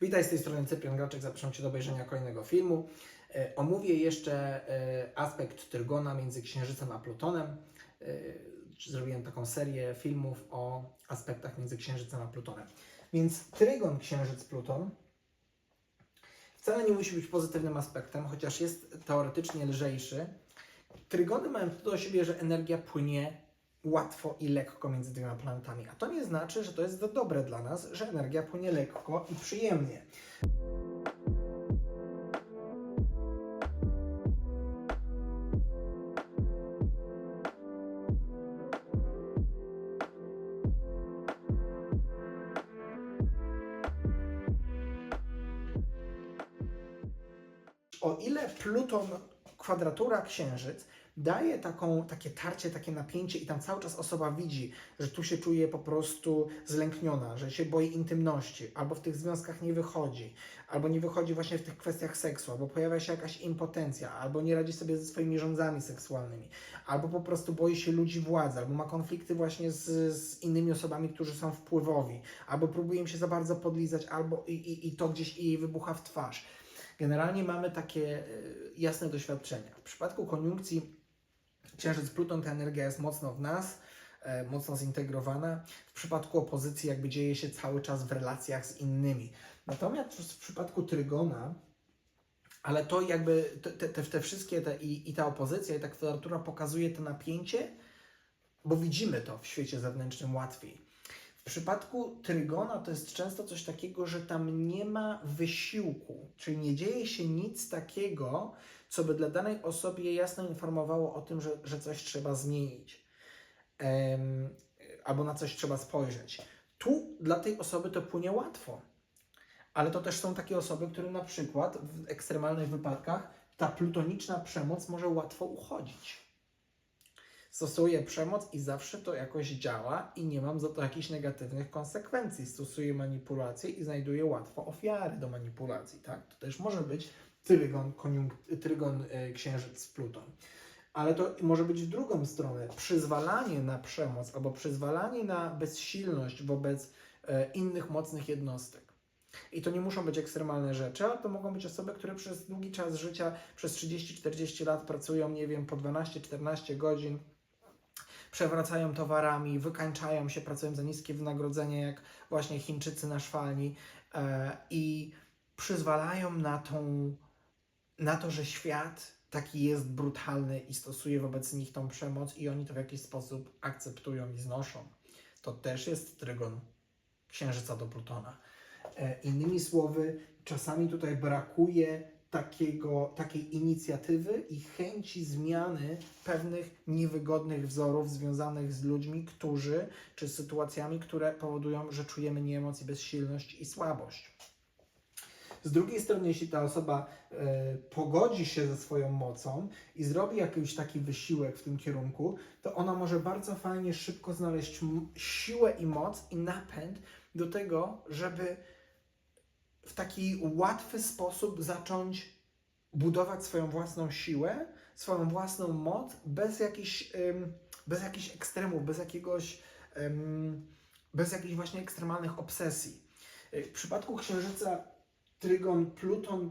Witaj z tej strony Cyprian Graczek, zapraszam Cię do obejrzenia kolejnego filmu. E, Omówię jeszcze e, aspekt Trygona między Księżycem a Plutonem. E, Zrobiłem taką serię filmów o aspektach między Księżycem a Plutonem. Więc Trygon Księżyc-Pluton wcale nie musi być pozytywnym aspektem, chociaż jest teoretycznie lżejszy. Trygony mają to do siebie, że energia płynie łatwo i lekko między dwiema planetami. A to nie znaczy, że to jest dobre dla nas, że energia płynie lekko i przyjemnie. O ile Pluton, kwadratura Księżyc daje taką, takie tarcie, takie napięcie i tam cały czas osoba widzi, że tu się czuje po prostu zlękniona, że się boi intymności, albo w tych związkach nie wychodzi, albo nie wychodzi właśnie w tych kwestiach seksu, albo pojawia się jakaś impotencja, albo nie radzi sobie ze swoimi rządzami seksualnymi, albo po prostu boi się ludzi władzy, albo ma konflikty właśnie z, z innymi osobami, którzy są wpływowi, albo próbuje im się za bardzo podlizać, albo i, i, i to gdzieś jej wybucha w twarz. Generalnie mamy takie e, jasne doświadczenia. W przypadku koniunkcji Księżyc-Pluton ta energia jest mocno w nas, e, mocno zintegrowana. W przypadku opozycji jakby dzieje się cały czas w relacjach z innymi. Natomiast w przypadku Trygona, ale to jakby te, te, te wszystkie te, i, i ta opozycja i ta kwadratura pokazuje to napięcie, bo widzimy to w świecie zewnętrznym łatwiej. W przypadku Trygona to jest często coś takiego, że tam nie ma wysiłku, czyli nie dzieje się nic takiego, co by dla danej osobie jasno informowało o tym, że, że coś trzeba zmienić albo na coś trzeba spojrzeć. Tu dla tej osoby to płynie łatwo, ale to też są takie osoby, które na przykład w ekstremalnych wypadkach ta plutoniczna przemoc może łatwo uchodzić stosuję przemoc i zawsze to jakoś działa i nie mam za to jakichś negatywnych konsekwencji. Stosuję manipulację i znajduję łatwo ofiary do manipulacji, tak? To też może być trygon, koniunkt, trygon e, księżyc Pluton. Ale to może być w drugą stronę. Przyzwalanie na przemoc albo przyzwalanie na bezsilność wobec e, innych mocnych jednostek. I to nie muszą być ekstremalne rzeczy, ale to mogą być osoby, które przez długi czas życia, przez 30-40 lat pracują, nie wiem, po 12-14 godzin, przewracają towarami, wykańczają się, pracują za niskie wynagrodzenie, jak właśnie Chińczycy na szwalni e, i przyzwalają na, tą, na to, że świat taki jest brutalny i stosuje wobec nich tą przemoc i oni to w jakiś sposób akceptują i znoszą. To też jest trygon Księżyca do Plutona. E, innymi słowy, czasami tutaj brakuje takiego, takiej inicjatywy i chęci zmiany pewnych niewygodnych wzorów związanych z ludźmi, którzy, czy sytuacjami, które powodują, że czujemy niemoc i bezsilność i słabość. Z drugiej strony, jeśli ta osoba e, pogodzi się ze swoją mocą i zrobi jakiś taki wysiłek w tym kierunku, to ona może bardzo fajnie, szybko znaleźć siłę i moc i napęd do tego, żeby w taki łatwy sposób zacząć budować swoją własną siłę, swoją własną moc bez jakichś, bez jakichś ekstremów, bez jakiegoś, bez jakichś właśnie ekstremalnych obsesji. Y, W przypadku Księżyca Trygon, Pluton,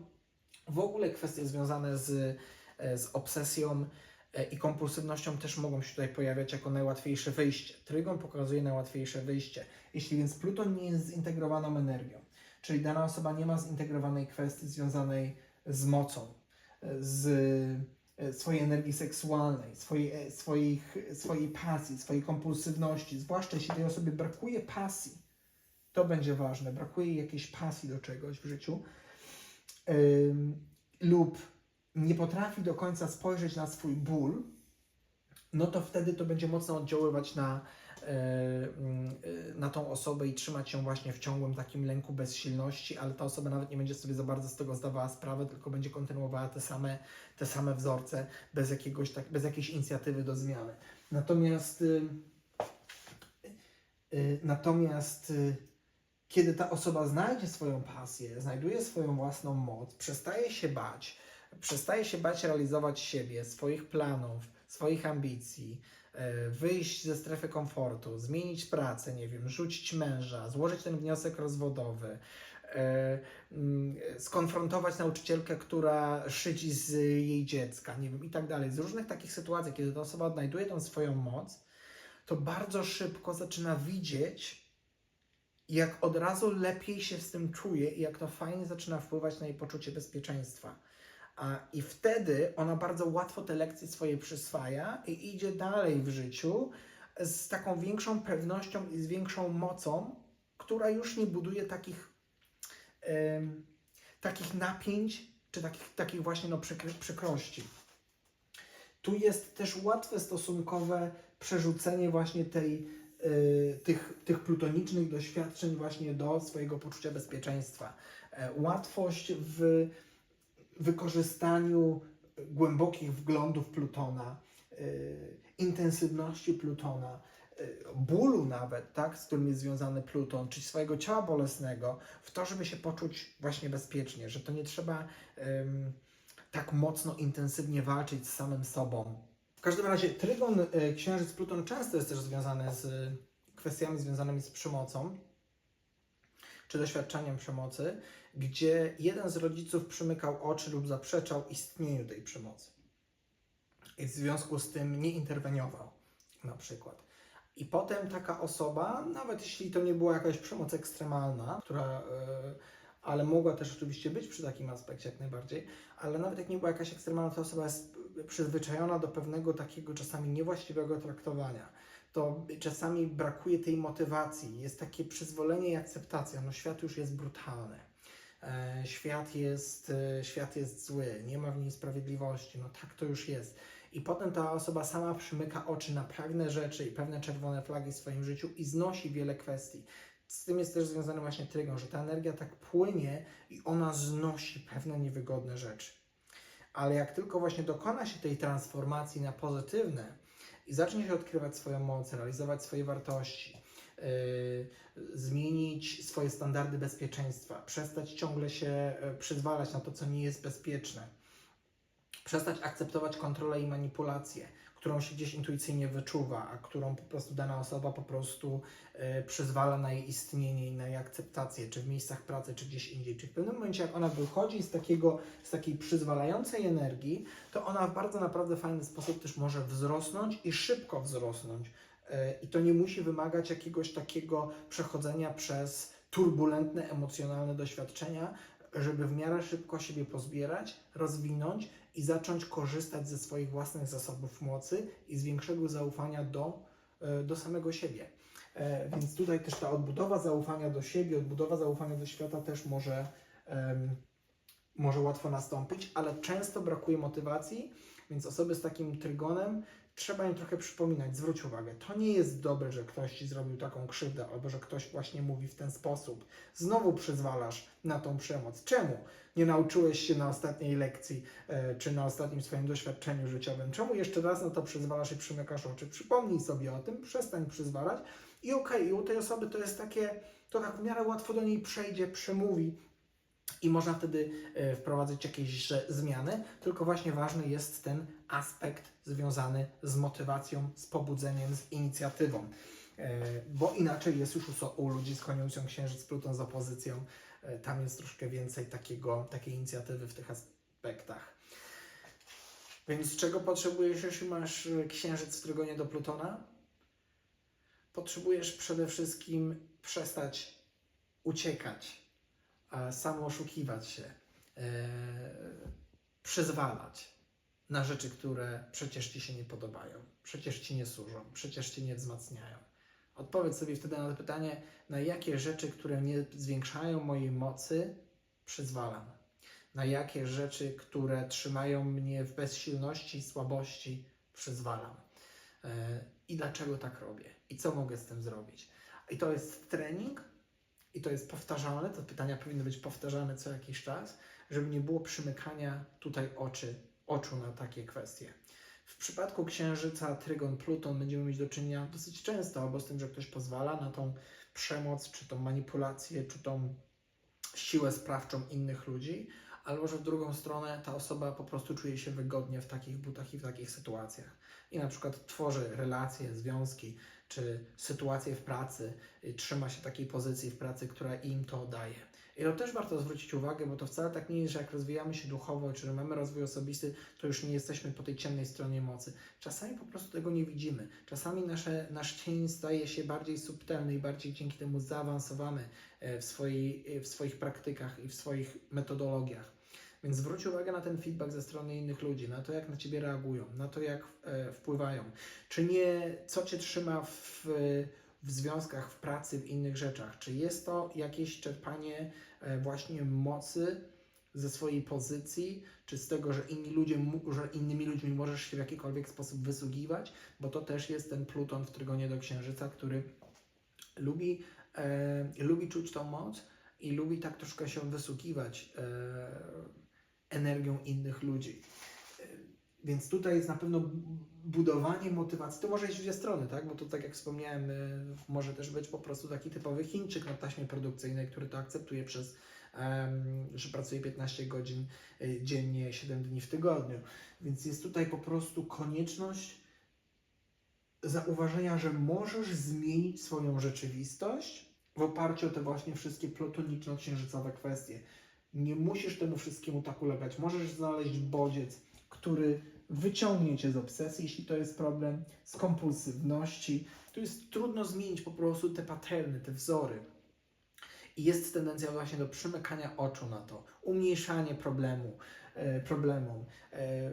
w ogóle kwestie związane z, e, z obsesją e, i kompulsywnością też mogą się tutaj pojawiać jako najłatwiejsze wyjście. Trygon pokazuje najłatwiejsze wyjście. Jeśli więc Pluton nie jest zintegrowaną energią, czyli dana osoba nie ma zintegrowanej kwestii związanej z mocą, z e, swojej energii seksualnej, swojej, swoich, swojej pasji, swojej kompulsywności, zwłaszcza jeśli tej osobie brakuje pasji, to będzie ważne, brakuje jakiejś pasji do czegoś w życiu, ym, lub nie potrafi do końca spojrzeć na swój ból, no to wtedy to będzie mocno oddziaływać na, e, mm, e, na tą osobę i trzymać ją właśnie w ciągłym takim lęku bezsilności, ale ta osoba nawet nie będzie sobie za bardzo z tego zdawała sprawę, tylko będzie kontynuowała te same, te same wzorce bez, jakiegoś, tak, bez jakiejś inicjatywy do zmiany. Natomiast, y, y, natomiast y, kiedy ta osoba znajdzie swoją pasję, znajduje swoją własną moc, przestaje się bać, przestaje się bać realizować siebie, swoich planów, swoich ambicji, e, wyjść ze strefy komfortu, zmienić pracę, nie wiem, rzucić męża, złożyć ten wniosek rozwodowy, e, mm, skonfrontować nauczycielkę, która szydzi z jej dziecka, nie wiem, i tak dalej. Z różnych takich sytuacji, kiedy ta osoba odnajduje tą swoją moc, to bardzo szybko zaczyna widzieć, jak od razu lepiej się z tym czuje i jak to fajnie zaczyna wpływać na jej poczucie bezpieczeństwa. I wtedy ona bardzo łatwo te lekcje swoje przyswaja i idzie dalej w życiu z taką większą pewnością i z większą mocą, która już nie buduje takich, takich napięć czy takich, takich właśnie no, przykry, przykrości. Tu jest też łatwe stosunkowe przerzucenie właśnie tej, tych, tych plutonicznych doświadczeń właśnie do swojego poczucia bezpieczeństwa. E, łatwość w wykorzystaniu głębokich wglądów Plutona, y, intensywności Plutona, y, bólu nawet, tak, z którym jest związany Pluton, czyli swojego ciała bolesnego, w to, żeby się poczuć właśnie bezpiecznie, że to nie trzeba ym, tak mocno, intensywnie walczyć z samym sobą. Każdym razie trygon y, Księżyc Pluton często jest też związany z y, kwestiami związanymi z przemocą, czy doświadczaniem przemocy, gdzie jeden z rodziców przymykał oczy lub zaprzeczał istnieniu tej przemocy. I w związku z tym nie interweniował, na przykład. I potem taka osoba, nawet jeśli to nie była jakaś przemoc ekstremalna, która, yy, ale mogła też oczywiście być przy takim aspekcie jak najbardziej, ale nawet jak nie była jakaś ekstremalna, to osoba jest przyzwyczajona do pewnego takiego czasami niewłaściwego traktowania. To czasami brakuje tej motywacji, jest takie przyzwolenie i akceptacja. No świat już jest brutalny. E, Świat jest, e, świat jest zły, nie ma w nim sprawiedliwości, no tak to już jest. I potem ta osoba sama przymyka oczy na pewne rzeczy i pewne czerwone flagi w swoim życiu i znosi wiele kwestii. Z tym jest też związany właśnie trygon, że ta energia tak płynie i ona znosi pewne niewygodne rzeczy. Ale jak tylko właśnie dokona się tej transformacji na pozytywne i zacznie się odkrywać swoją moc, realizować swoje wartości, yy, zmienić swoje standardy bezpieczeństwa, przestać ciągle się yy, przyzwalać na to, co nie jest bezpieczne, przestać akceptować kontrolę i manipulację, którą się gdzieś intuicyjnie wyczuwa, a którą po prostu dana osoba po prostu e, przyzwala na jej istnienie i na jej akceptację, czy w miejscach pracy, czy gdzieś indziej. Czy w pewnym momencie, jak ona wychodzi z, takiego, z takiej przyzwalającej energii, to ona w bardzo naprawdę fajny sposób też może wzrosnąć i szybko wzrosnąć. E, I to nie musi wymagać jakiegoś takiego przechodzenia przez turbulentne, emocjonalne doświadczenia, żeby w miarę szybko siebie pozbierać, rozwinąć i zacząć korzystać ze swoich własnych zasobów mocy i z większego zaufania do, e, do samego siebie. E, Więc tutaj też ta odbudowa zaufania do siebie, odbudowa zaufania do świata też może, może łatwo nastąpić, ale często brakuje motywacji, więc osoby z takim trygonem trzeba im trochę przypominać, zwróć uwagę, to nie jest dobre, że ktoś ci zrobił taką krzywdę, albo że ktoś właśnie mówi w ten sposób. Znowu przyzwalasz na tą przemoc. Czemu? Nie nauczyłeś się na ostatniej lekcji, e, czy na ostatnim swoim doświadczeniu życiowym. Czemu jeszcze raz na to przyzwalasz i przymykasz oczy? Przypomnij sobie o tym, przestań przyzwalać i okej, i u tej osoby to jest takie, to tak w miarę łatwo do niej przejdzie, przemówi, i można wtedy e, wprowadzić jakieś zmiany, tylko właśnie ważny jest ten aspekt związany z motywacją, z pobudzeniem, z inicjatywą. E, Bo inaczej jest już u, ludzi z konjunkcją Księżyc Pluton z opozycją. E, Tam jest troszkę więcej takiego, takiej inicjatywy w tych aspektach. Więc czego potrzebujesz, jeśli masz Księżyc w trygonie do Plutona? Potrzebujesz przede wszystkim przestać uciekać samo oszukiwać się, e, przyzwalać na rzeczy, które przecież ci się nie podobają, przecież ci nie służą, przecież cię nie wzmacniają. Odpowiedz sobie wtedy na to pytanie, na jakie rzeczy, które nie zwiększają mojej mocy, przyzwalam. Na jakie rzeczy, które trzymają mnie w bezsilności i słabości, przyzwalam. E, I dlaczego tak robię? I co mogę z tym zrobić? I to jest trening, i to jest powtarzalne, te pytania powinny być powtarzane co jakiś czas, żeby nie było przymykania tutaj oczy, oczu na takie kwestie. W przypadku Księżyca, Trygon, Pluton będziemy mieć do czynienia dosyć często albo z tym, że ktoś pozwala na tą przemoc, czy tą manipulację, czy tą siłę sprawczą innych ludzi, albo że w drugą stronę ta osoba po prostu czuje się wygodnie w takich butach i w takich sytuacjach. I na przykład tworzy relacje, związki, czy sytuacje w pracy, y, trzyma się takiej pozycji w pracy, która im to daje. I to też warto zwrócić uwagę, bo to wcale tak nie jest, że jak rozwijamy się duchowo, czy mamy rozwój osobisty, to już nie jesteśmy po tej ciemnej stronie mocy. Czasami po prostu tego nie widzimy. Czasami nasze, nasz cień staje się bardziej subtelny i bardziej dzięki temu zaawansowany e, w, swojej, e, w swoich praktykach i w swoich metodologiach. Więc zwróć uwagę na ten feedback ze strony innych ludzi, na to, jak na ciebie reagują, na to, jak e, wpływają. Czy nie, co cię trzyma w, w związkach, w pracy, w innych rzeczach? Czy jest to jakieś czerpanie e, właśnie mocy ze swojej pozycji, czy z tego, że, inni ludzie, że innymi ludźmi możesz się w jakikolwiek sposób wysługiwać? Bo to też jest ten Pluton w trygonie do Księżyca, który lubi, e, lubi czuć tą moc i lubi tak troszkę się wysługiwać e, energią innych ludzi. E, Więc tutaj jest na pewno budowanie motywacji. To może iść w dwie strony, tak? Bo to tak jak wspomniałem, y, może też być po prostu taki typowy Chińczyk na taśmie produkcyjnej, który to akceptuje przez, że pracuje 15 godzin y, dziennie, 7 dni w tygodniu. Więc jest tutaj po prostu konieczność zauważenia, że możesz zmienić swoją rzeczywistość w oparciu o te właśnie wszystkie plutoniczno-księżycowe kwestie. Nie musisz temu wszystkiemu tak ulegać. Możesz znaleźć bodziec, który wyciągnie cię z obsesji, jeśli to jest problem, z kompulsywności. Tu jest trudno zmienić po prostu te paterny, te wzory. I jest tendencja właśnie do przymykania oczu na to, umniejszanie problemu, e, problemom, e,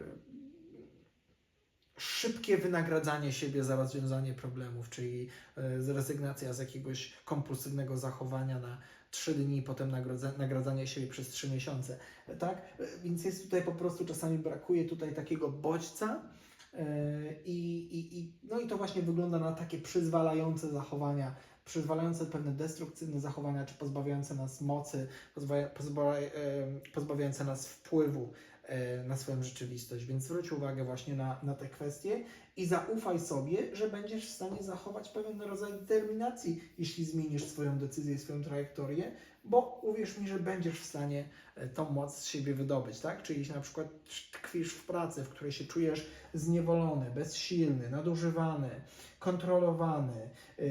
szybkie wynagradzanie siebie za rozwiązanie problemów, czyli e, zrezygnacja z jakiegoś kompulsywnego zachowania na trzy dni, potem nagradzanie siebie przez trzy miesiące. Tak? Więc jest tutaj po prostu czasami brakuje tutaj takiego bodźca. e, I, i, i, no i to właśnie wygląda na takie przyzwalające zachowania, przyzwalające pewne destrukcyjne zachowania, czy pozbawiające nas mocy, e, pozbawiające nas wpływu na swoją rzeczywistość. Więc zwróć uwagę właśnie na, na te kwestie i zaufaj sobie, że będziesz w stanie zachować pewien rodzaj determinacji, jeśli zmienisz swoją decyzję, swoją trajektorię, bo uwierz mi, że będziesz w stanie e, tą moc z siebie wydobyć, tak? Czyli jeśli na przykład tkwisz w pracy, w której się czujesz zniewolony, bezsilny, nadużywany, kontrolowany, yy,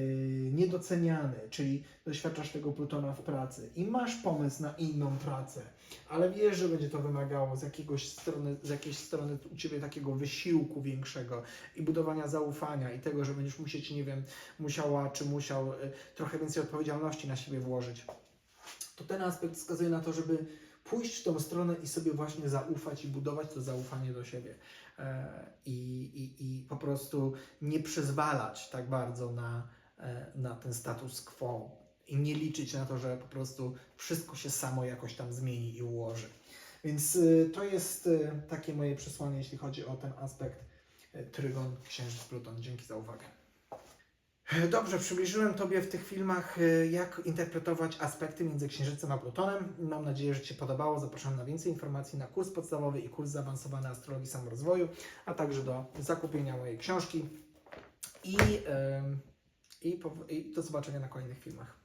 niedoceniany, czyli doświadczasz tego Plutona w pracy i masz pomysł na inną pracę, ale wiesz, że będzie to wymagało z, jakiegoś strony, z jakiejś strony u Ciebie takiego wysiłku większego i budowania zaufania i tego, że będziesz musieć, nie wiem, musiała czy musiał y, trochę więcej odpowiedzialności na siebie włożyć. To ten aspekt wskazuje na to, żeby pójść w tą stronę i sobie właśnie zaufać i budować to zaufanie do siebie. E, I, i, i po prostu nie przyzwalać tak bardzo na, e, na ten status quo i nie liczyć na to, że po prostu wszystko się samo jakoś tam zmieni i ułoży. Więc y, to jest y, takie moje przesłanie, jeśli chodzi o ten aspekt y, Trygon, Księżyc, Pluton. Dzięki za uwagę. Dobrze, przybliżyłem Tobie w tych filmach, jak interpretować aspekty między Księżycem a Plutonem. Mam nadzieję, że Ci podobało. Zapraszam na więcej informacji na kurs podstawowy i kurs zaawansowany astrologii samorozwoju, a także do zakupienia mojej książki. I, i, i do zobaczenia na kolejnych filmach.